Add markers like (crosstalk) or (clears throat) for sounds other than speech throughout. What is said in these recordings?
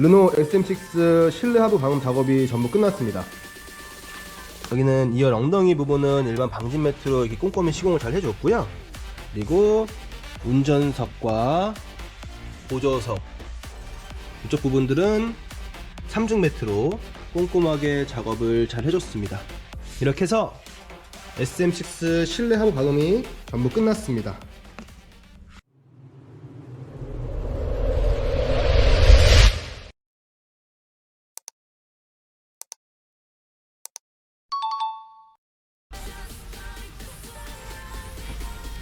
르노 SM6 실내 하부 방음 작업이 전부 끝났습니다. 여기는 2열 엉덩이 부분은 일반 방진 매트로 이렇게 꼼꼼히 시공을 잘 해줬고요. 그리고 운전석과 보조석 이쪽 부분들은 3중 매트로 꼼꼼하게 작업을 잘 해줬습니다. 이렇게 해서 SM6 실내 하부 방음이 전부 끝났습니다.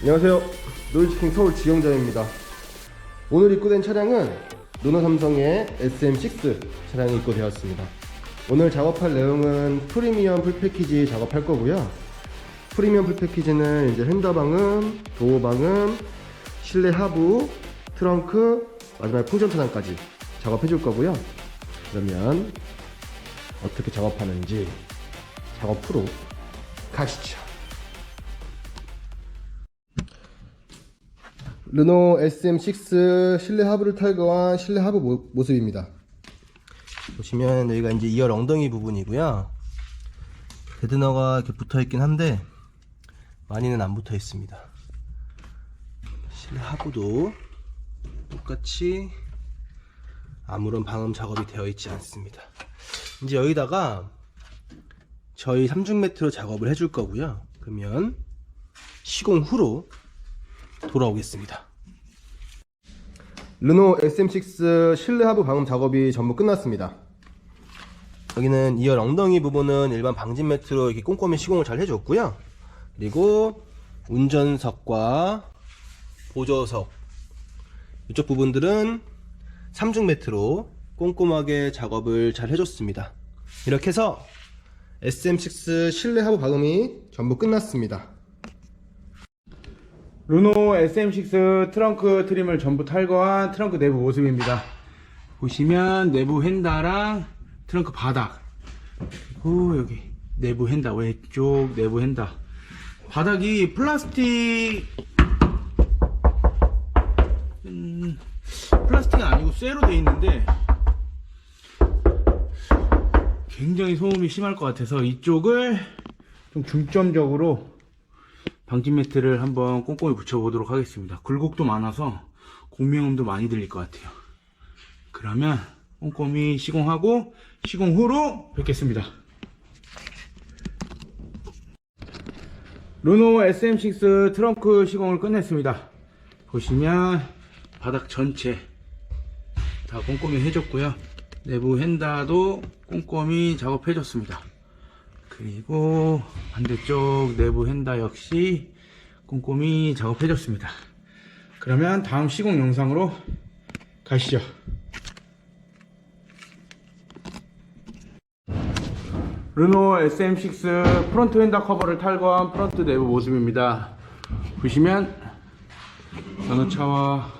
안녕하세요. 노이즈킹 서울 지영자입니다. 오늘 입고된 차량은 르노 삼성의 SM6 차량이 입고되었습니다. 오늘 작업할 내용은 프리미엄 풀패키지 작업할 거고요. 프리미엄 풀패키지는 이제 핸더 방음, 도어 방음, 실내 하부, 트렁크, 마지막에 풍전 차단까지 작업해 줄 거고요. 그러면 어떻게 작업하는지 작업 프로 가시죠. 르노 SM6 실내 하부를 탈거한 실내 하부 모, 모습입니다. 보시면 여기가 이제 2열 엉덩이 부분이고요. 데드너가 이렇게 붙어 있긴 한데 많이는 안 붙어 있습니다. 실내 하부도 똑같이 아무런 방음 작업이 되어 있지 않습니다. 이제 여기다가 저희 3중 매트로 작업을 해줄 거고요. 그러면 시공 후로 돌아오겠습니다. 르노 SM6 실내 하부 방음 작업이 전부 끝났습니다. 여기는 2열 엉덩이 부분은 일반 방진 매트로 이렇게 꼼꼼히 시공을 잘 해줬고요. 그리고 운전석과 보조석 이쪽 부분들은 3중 매트로 꼼꼼하게 작업을 잘 해줬습니다. 이렇게 해서 SM6 실내 하부 방음이 전부 끝났습니다. 르노 SM6 트렁크 트림을 전부 탈거한 트렁크 내부 모습입니다. 보시면 내부 핸다랑 트렁크 바닥 그리고 여기 내부 핸다 왼쪽 내부 핸다 바닥이 플라스틱 음, 플라스틱이 아니고 쇠로 돼 있는데 굉장히 소음이 심할 것 같아서 이쪽을 좀 중점적으로 방진 매트를 한번 꼼꼼히 붙여보도록 하겠습니다. 굴곡도 많아서 공명음도 많이 들릴 것 같아요. 그러면 꼼꼼히 시공하고 시공 후로 뵙겠습니다. 르노 SM6 트렁크 시공을 끝냈습니다. 보시면 바닥 전체 다 꼼꼼히 해줬고요. 내부 핸다도 꼼꼼히 작업해줬습니다. 그리고 반대쪽 내부 핸다 역시 꼼꼼히 작업해줬습니다. 그러면 다음 시공 영상으로 가시죠. 르노 SM6 프론트 핸다 커버를 탈거한 프론트 내부 모습입니다. 보시면 어느 차와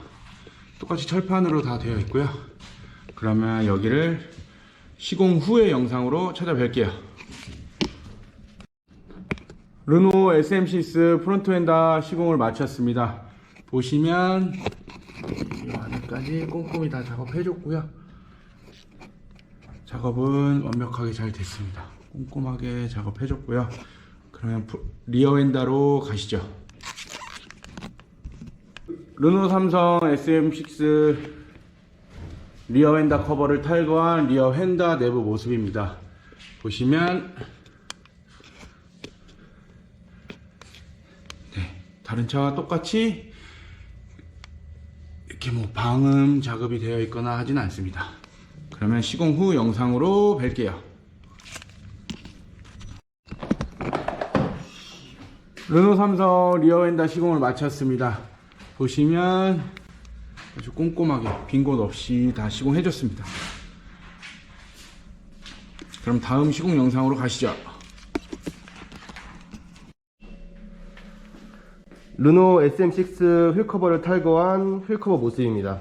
똑같이 철판으로 다 되어 있고요. 그러면 여기를 시공 후의 영상으로 찾아뵐게요. 르노 SM6 프론트 핸다 시공을 마쳤습니다. 보시면 이 안에까지 꼼꼼히 다 작업해줬고요. 작업은 완벽하게 잘 됐습니다. 꼼꼼하게 작업해줬고요. 그러면 프- 리어 핸다로 가시죠. 르노 삼성 SM6 리어 핸다 커버를 탈거한 리어 핸다 내부 모습입니다. 보시면 다른 차와 똑같이 이렇게 뭐 방음 작업이 되어 있거나 하진 않습니다. 그러면 시공 후 영상으로 뵐게요. 르노 삼성 리어엔다 시공을 마쳤습니다. 보시면 아주 꼼꼼하게 빈 곳 없이 다 시공해 줬습니다. 그럼 다음 시공 영상으로 가시죠. 르노 SM6 휠 커버를 탈거한 휠 커버 모습입니다.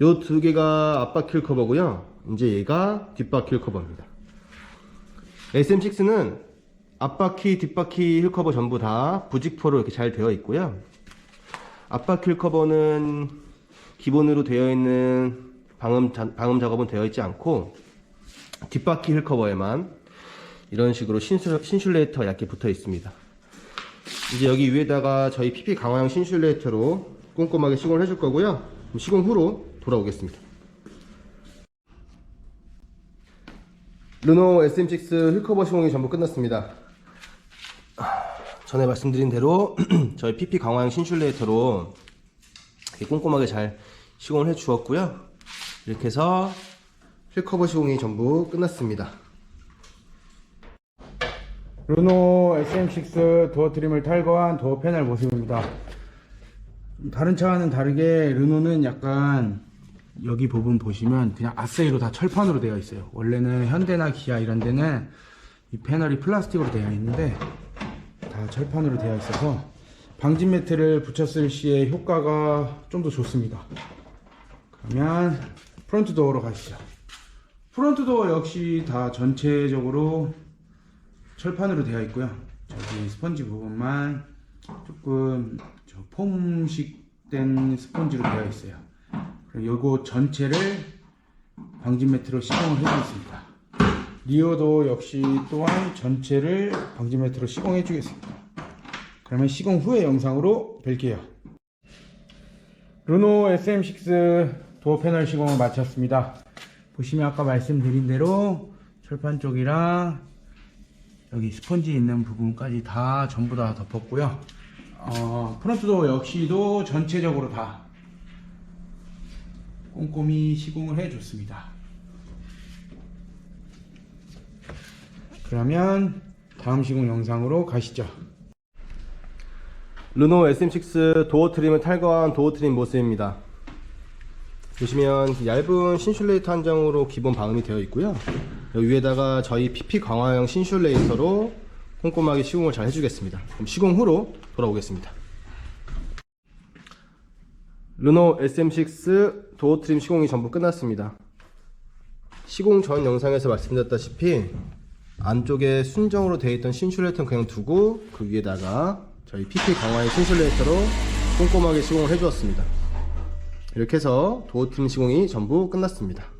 요 두 개가 앞바퀴 휠 커버고요. 이제 얘가 뒷바퀴 휠 커버입니다. SM6는 앞바퀴, 뒷바퀴 휠 커버 전부 다 부직포로 이렇게 잘 되어 있고요. 앞바퀴 휠 커버는 기본으로 되어 있는 방음, 자- 방음 작업은 되어 있지 않고 뒷바퀴 휠 커버에만 이런 식으로 신슐, 신슐레이터가 얇게 붙어 있습니다. 이제 여기 위에다가 저희 PP 강화형 신슐레이터로 꼼꼼하게 시공을 해줄 거고요. 시공 후로 돌아오겠습니다. 르노 SM6 휠커버 시공이 전부 끝났습니다. 전에 말씀드린 대로 (clears throat) 저희 PP 강화형 신슐레이터로 꼼꼼하게 잘 시공을 해 주었고요. 이렇게 해서 휠커버 시공이 전부 끝났습니다. 르노 SM6 도어 트림을 탈거한 도어 패널 모습입니다. 다른 차와는 다르게 르노는 약간 여기 부분 보시면 그냥 아세이로 다 철판으로 되어 있어요. 원래는 현대나 기아 이런 데는 이 패널이 플라스틱으로 되어 있는데 다 철판으로 되어 있어서 방진 매트를 붙였을 시에 효과가 좀 더 좋습니다. 그러면 프론트 도어로 가시죠. 프론트 도어 역시 다 전체적으로 철판으로 되어 있고요. 저기 스펀지 부분만 조금 저 폼식 된 스펀지로 되어 있어요. 그리고 요거 전체를 방진 매트로 시공을 해주겠습니다. 리어도 역시 또한 전체를 방진 매트로 시공해 주겠습니다. 그러면 시공 후의 영상으로 뵐게요. 르노 SM6 도어 패널 시공을 마쳤습니다. 보시면 아까 말씀드린 대로 철판 쪽이랑 여기 스펀지 있는 부분까지 다 전부 다 덮었고요. 어, 프론트도 역시도 전체적으로 다 꼼꼼히 시공을 해줬습니다. 그러면 다음 시공 영상으로 가시죠. 르노 SM6 도어 트림을 탈거한 도어 트림 모습입니다. 보시면 얇은 신슐레이터 한 장으로 기본 방음이 되어 있고요. 여기 위에다가 저희 PP 강화형 신슐 레이터로 꼼꼼하게 시공을 잘 해주겠습니다. 그럼 시공 후로 돌아오겠습니다. 르노 SM6 도어 트림 시공이 전부 끝났습니다. 시공 전 영상에서 말씀드렸다시피 안쪽에 순정으로 되어 있던 신슐레이터는 그냥 두고 그 위에다가 저희 PP 강화의 신슐레이터로 꼼꼼하게 시공을 해주었습니다. 이렇게 해서 도어 트림 시공이 전부 끝났습니다.